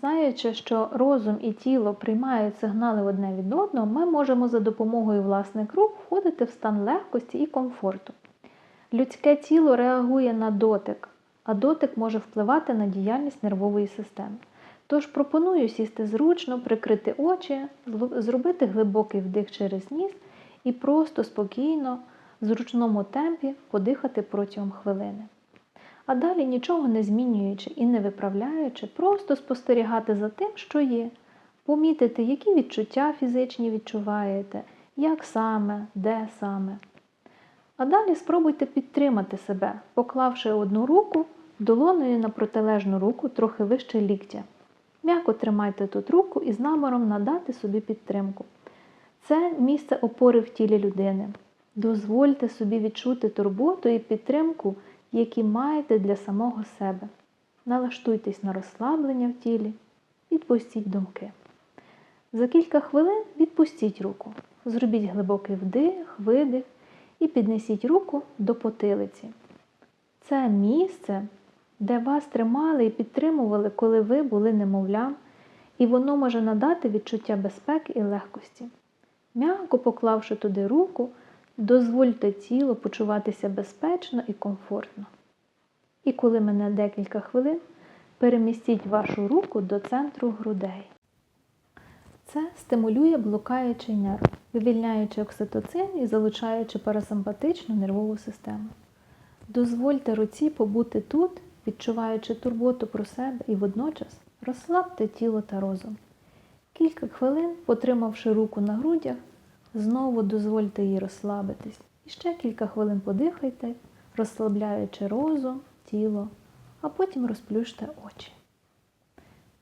Знаючи, що розум і тіло приймають сигнали одне від одного, ми можемо за допомогою власних рук входити в стан легкості і комфорту. Людське тіло реагує на дотик, а дотик може впливати на діяльність нервової системи. Тож пропоную сісти зручно, прикрити очі, зробити глибокий вдих через ніс і просто спокійно, в зручному темпі подихати протягом хвилини. А далі, нічого не змінюючи і не виправляючи, просто спостерігати за тим, що є, помітити, які відчуття фізичні відчуваєте, як саме, де саме. А далі спробуйте підтримати себе, поклавши одну руку долоною на протилежну руку трохи вище ліктя. М'яко тримайте тут руку і з наміром надати собі підтримку. Це місце опори в тілі людини. Дозвольте собі відчути турботу і підтримку, які маєте для самого себе. Налаштуйтесь на розслаблення в тілі, відпустіть думки. За кілька хвилин відпустіть руку. Зробіть глибокий вдих, видих і піднесіть руку до потилиці. Це місце, де вас тримали і підтримували, коли ви були немовлям, і воно може надати відчуття безпеки і легкості. М'яко поклавши туди руку, дозвольте тілу почуватися безпечно і комфортно. І коли мене декілька хвилин, перемістіть вашу руку до центру грудей. Це стимулює блукаючий нерв, вивільняючи окситоцин і залучаючи парасимпатичну нервову систему. Дозвольте руці побути тут, відчуваючи турботу про себе і водночас розслабте тіло та розум. Кілька хвилин, потримавши руку на грудях, знову дозвольте їй розслабитись. І ще кілька хвилин подихайте, розслабляючи розум, тіло, а потім розплющте очі.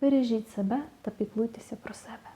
Бережіть себе та піклуйтеся про себе.